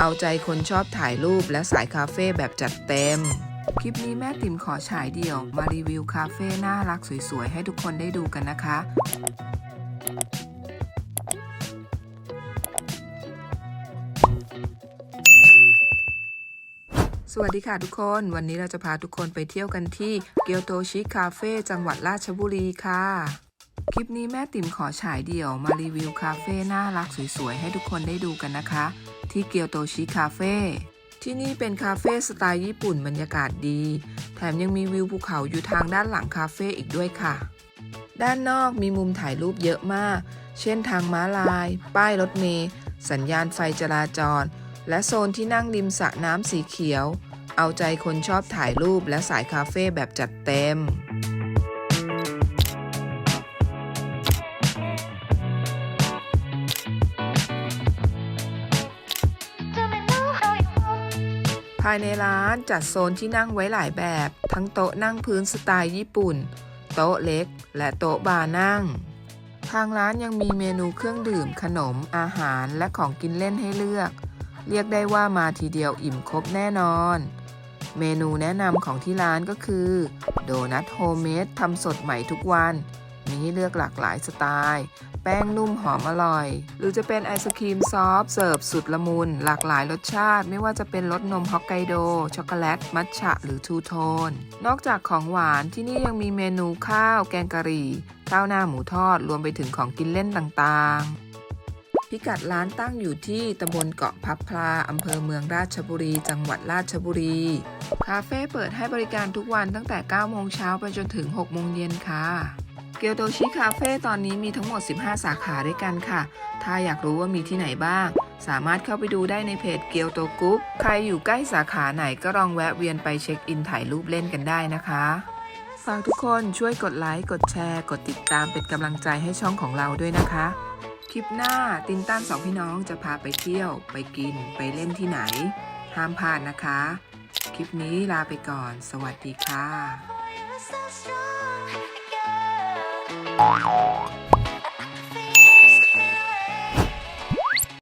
เอาใจคนชอบถ่ายรูปและสายคาเฟ่แบบจัดเต็ม คลิปนี้แม่ติ๋มขอฉายเดี่ยว มารีวิวคาเฟ่น่ารักสวยๆ ให้ทุกคนได้ดูกันนะคะ สวัสดีค่ะทุกคน วันนี้เราจะพาทุกคนไปเที่ยวกันที่เกียวโตชิคาเฟ่จังหวัดราชบุรีค่ะ คลิปนี้แม่ติ๋มขอฉายเดี่ยวมารีวิวคาเฟ่น่ารักสวยๆ ให้ทุกคนได้ดูกันนะคะ ที่เกียวโตชิคาเฟ่ที่นี่เป็นคาเฟ่สไตล์ญี่ปุ่นบรรยากาศดี แถมยังมีวิวภูเขาอยู่ทางด้านหลังคาเฟ่อีกด้วยค่ะ ด้านนอกมีมุมถ่ายรูปเยอะมาก เช่นทางม้าลาย ป้ายรถเมล์สัญญาณไฟจราจร และโซนที่นั่งริมสระน้ำสีเขียว เอาใจคนชอบถ่ายรูปและสายคาเฟ่แบบจัดเต็มายในร้านจัดโซนที่นั่งไว้หลายแบบ ทั้งโต๊ะนั่งพื้นสไตล์ญี่ปุ่น โต๊ะเล็ก และโต๊ะบาร์นั่ง ทางร้านยังมีเมนูเครื่องดื่ม ขนม อาหาร และของกินเล่นให้เลือก เรียกได้ว่ามาทีเดียวอิ่มครบแน่นอน เมนูแนะนำของที่ร้านก็คือ โดนัทโฮมเมดทำสดใหม่ทุกวัน มีให้เลือกหลากหลายสไตล์ แป้งนุ่มหอมอร่อย หรือจะเป็นไอศครีมซอฟเสิร์ฟสุดละมุน หลากหลายรสชาติ ไม่ว่าจะเป็นรสนมฮอกไกโด ช็อกโกแลต มัทฉะ หรือทูโทน นอกจากของหวานที่นี่ยังมีเมนูข้าว แกงกะหรี่ ข้าวหน้าหมูทอด รวมไปถึงของกินเล่นต่างๆพิกัดร้านตั้งอยู่ที่ตำบลเกาะพับพลาอำเภอเมืองราชบุรี จังหวัดราชบุรี คาเฟ่เปิดให้บริการทุกวันตั้งแต่ 9 โมงเช้าไปจนถึง 6 โมงเย็นค่ะ เกียวโตชิคาเฟ่ตอนนี้มีทั้งหมด 15 สาขาด้วยกันค่ะ ถ้าอยากรู้ว่ามีที่ไหนบ้าง สามารถเข้าไปดูได้ในเพจเกียวโตกรุ๊ปใครอยู่ใกล้สาขาไหนก็ลองแวะเวียนไปเช็คอินถ่ายรูปเล่นกันได้นะคะฝากทุกคนช่วยกดไลค์ กดแชร์ กดติดตามเป็นกำลังใจให้ช่องของเราด้วยนะคะ คลิปหน้าตินตั้นสองพี่น้องจะพาไปเที่ยว ไปกิน ไปเล่นที่ไหน ห้ามพลาดนะคะ คลิปนี้ลาไปก่อน สวัสดีค่ะ Oh,